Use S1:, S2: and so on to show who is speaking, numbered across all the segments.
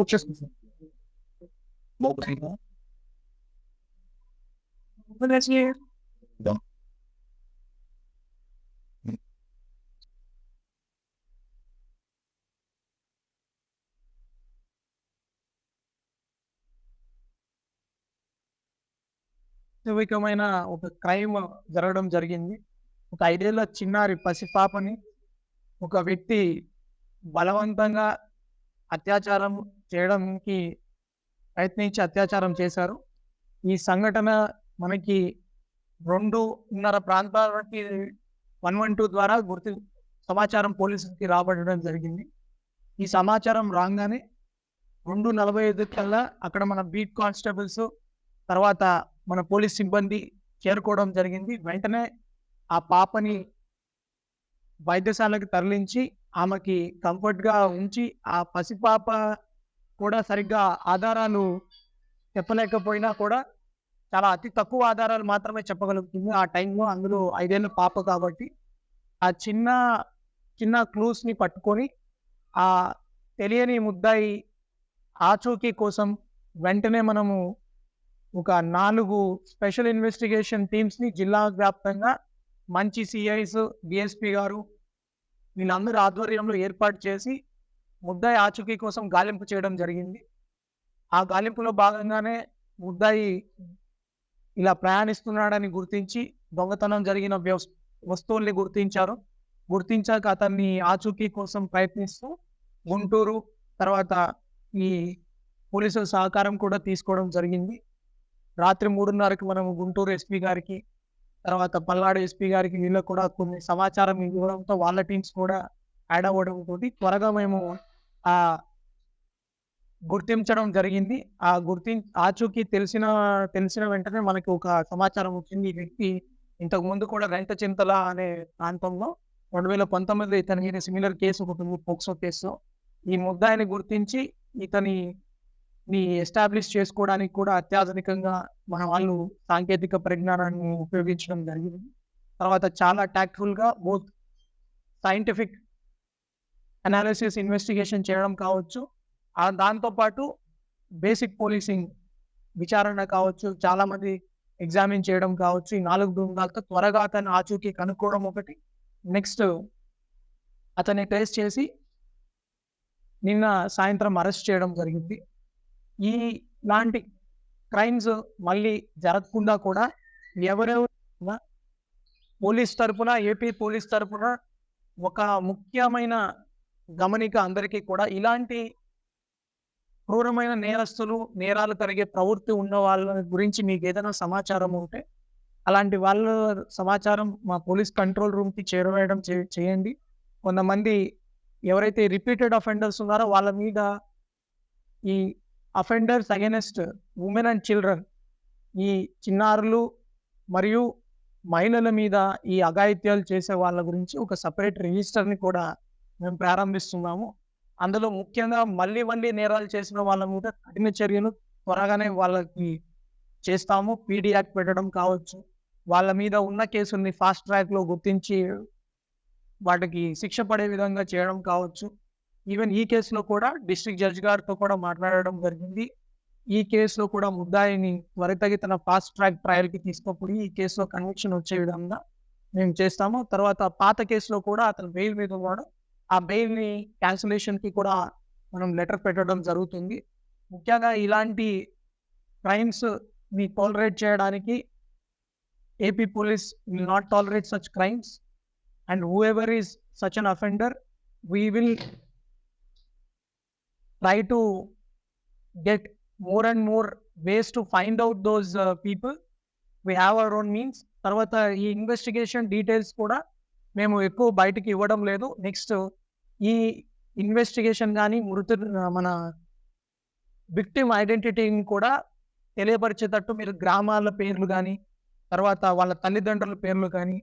S1: వచ్చేస్తుంది వాస్తవికమైన ఒక క్రైమ్ జరగడం జరిగింది. ఒక ఐదేళ్ళ చిన్నారి పసిపాపని ఒక వ్యక్తి బలవంతంగా అత్యాచారం చేయడానికి ప్రయత్నించి అత్యాచారం చేశారు. ఈ సంఘటన మనకి రెండున్నర ప్రాంతాలకి వన్ వన్ టూ ద్వారా గుర్తు సమాచారం పోలీసులకి రాబడడం జరిగింది. ఈ సమాచారం రాగానే రెండు నలభై ఐదు కల్లా అక్కడ మన బీట్ కానిస్టేబుల్స్ తర్వాత మన పోలీస్ సిబ్బంది చేరుకోవడం జరిగింది. వెంటనే ఆ పాపని వైద్యశాలకు తరలించి ఆమెకి కంఫర్ట్గా ఉంచి ఆ పసిపాప కూడా సరిగ్గా ఆధారాలు చెప్పలేకపోయినా కూడా చాలా అతి తక్కువ ఆధారాలు మాత్రమే చెప్పగలుగుతుంది ఆ టైంలో. అందులో ఐదేళ్ళ పాప కాబట్టి ఆ చిన్న చిన్న క్లూస్ని పట్టుకొని ఆ తెలియని ముద్దాయి ఆచూకీ కోసం వెంటనే మనము ఒక నాలుగు స్పెషల్ ఇన్వెస్టిగేషన్ టీమ్స్ని జిల్లా వ్యాప్తంగా మంచి సిఐస్ డిఎస్పి గారు వీళ్ళందరూ ఆధ్వర్యంలో ఏర్పాటు చేసి ముద్దాయి ఆచూకీ కోసం గాలింపు చేయడం జరిగింది. ఆ గాలింపులో భాగంగానే ముద్దాయి ఇలా ప్రయాణిస్తున్నాడని గుర్తించి దొంగతనం జరిగిన వ్యవస్ వస్తువుల్ని గుర్తించారు. గుర్తించాక అతన్ని ఆచూకీ కోసం ప్రయత్నిస్తూ గుంటూరు తర్వాత ఈ పోలీసుల సహకారం కూడా తీసుకోవడం జరిగింది. రాత్రి మూడున్నరకు మనం గుంటూరు ఎస్పీ గారికి తర్వాత పల్నాడు ఎస్పీ గారికి వీళ్ళకి కూడా కొన్ని సమాచారం ఇవ్వడంతో వాళ్ళ టీమ్స్ కూడా యాడ్ అవ్వడంతో త్వరగా మేము ఆ గుర్తించడం జరిగింది. ఆ గుర్తి ఆచూకీ తెలిసిన తెలిసిన వెంటనే మనకి ఒక సమాచారం వచ్చింది. ఈ వ్యక్తి ఇంతకు ముందు కూడా రెంట చింతల అనే ప్రాంతంలో రెండు వేల పంతొమ్మిదిలో ఇతని మీద సిమిలర్ కేసు ఒకటి పోక్సో కేసు ఈ ముద్దాయిని గుర్తించి ఇతని ని ఎస్టాబ్లిష్ చేసుకోవడానికి కూడా అత్యాధునికంగా మన వాళ్ళు సాంకేతిక పరిజ్ఞానాన్ని ఉపయోగించడం జరిగింది. తర్వాత చాలా tactful గా బోత్ సైంటిఫిక్ అనాలిసిస్ ఇన్వెస్టిగేషన్ చేయడం కావచ్చు. దాంతోపాటు బేసిక్ పోలీసింగ్ విచారణ కావచ్చు చాలామంది ఎగ్జామిన్ చేయడం కావచ్చు. ఈ నాలుగు బృందాలతో త్వరగా అతను ఆచూకీ కనుక్కోవడం ఒకటి. నెక్స్ట్ అతన్ని ట్రేస్ చేసి నిన్న సాయంత్రం అరెస్ట్ చేయడం జరిగింది. ఈ లాంటి క్రైమ్స్ మళ్ళీ జరగకుండా కూడా ఎవరెవరు పోలీస్ తరఫున ఏపీ పోలీస్ తరపున ఒక ముఖ్యమైన గమనిక అందరికీ కూడా ఇలాంటి క్రూరమైన నేరస్తులు నేరాలు కలిగే ప్రవృత్తి ఉన్న వాళ్ళ గురించి మీకు ఏదైనా సమాచారం ఉంటే అలాంటి వాళ్ళ సమాచారం మా పోలీస్ కంట్రోల్ రూమ్కి చేరవేయడం చేయండి. కొంతమంది ఎవరైతే రిపీటెడ్ అఫెండర్స్ ఉన్నారో వాళ్ళ మీద ఈ offenders against women and children ఈ చిన్నారులు మరియు మహిళల మీద ఈ అఘాయిత్యాలు చేసే వాళ్ళ గురించి ఒక సపరేట్ రిజిస్టర్ని కూడా మేము ప్రారంభిస్తున్నాము. అందులో ముఖ్యంగా మళ్ళీ మళ్ళీ నేరాలు చేసిన వాళ్ళ మీద కఠిన చర్యలు త్వరగానే వాళ్ళకి చేస్తాము. పీడీ యాక్ట్ పెట్టడం కావచ్చు. వాళ్ళ మీద ఉన్న కేసుల్ని ఫాస్ట్ ట్రాక్లో గుర్తించి వాటికి శిక్ష పడే విధంగా చేయడం కావచ్చు. ఈవెన్ ఈ కేసులో కూడా డిస్ట్రిక్ట్ జడ్జి గారితో కూడా మాట్లాడడం జరిగింది. ఈ కేసులో కూడా ముద్దాయిని త్వరితగితన ఫాస్ట్ ట్రాక్ ట్రయల్కి తీసుకుపోయి ఈ కేసులో కన్విక్షన్ వచ్చే విధంగా మేము చేస్తాము. తర్వాత పాత కేసులో కూడా అతను బెయిల్ మీద ఉన్నాడు. ఆ బెయిల్ని క్యాన్సిలేషన్కి కూడా మనం లెటర్ పెట్టడం జరుగుతుంది. ముఖ్యంగా ఇలాంటి క్రైమ్స్ని టాలరేట్ చేయడానికి AP police will not tolerate such crimes and whoever is such an offender we will try to get more and more ways to find out those uh, people. We have our own means. తర్వాత ఈ investigation details కూడా మేము ఎక్కువ బయటికి ఇవ్వడం లేదు next ఈ investigation కానీ మృతు మన విక్టిమ్ ఐడెంటిటీని కూడా తెలియపరిచేటట్టు మీరు గ్రామాల పేర్లు కానీ తర్వాత వాళ్ళ తల్లిదండ్రుల పేర్లు కానీ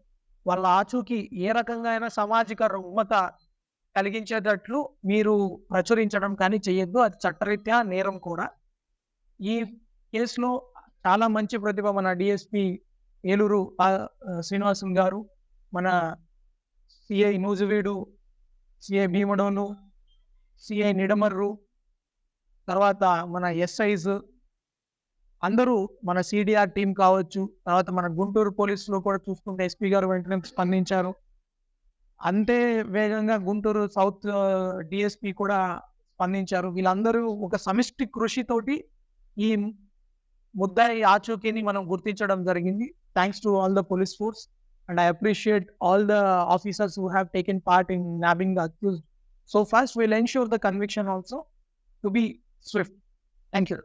S1: వాళ్ళ ఆచూకీ ఏ రకంగా అయినా సామాజిక రుగ్మత కలిగించేటట్లు మీరు ప్రచురించడం కానీ చేయొద్దు. అది చట్టరీత్యా నేరం కూడా. ఈ కేసులో చాలా మంచి ప్రతిభ మన డిఎస్పి ఏలూరు శ్రీనివాసన్ గారు మన CI Nuzvid CI Bhimadolu CI Nidamarru తర్వాత మన ఎస్ఐస్ అందరూ మన సిడిఆర్ టీం కావచ్చు తర్వాత మన గుంటూరు పోలీసులు కూడా చూసుకుంటే ఎస్పీ గారు వెంటనే స్పందించారు. అంతే వేగంగా గుంటూరు సౌత్ డిఎస్పి కూడా స్పందించారు. వీళ్ళందరూ ఒక సమిష్టి కృషితోటి ఈ ముద్దాయి ఆచూకీని మనం గుర్తించడం జరిగింది. Thanks to all the police force and I appreciate all the officers who have taken part in nabbing the accused so first will ensure the conviction also to be swift thank you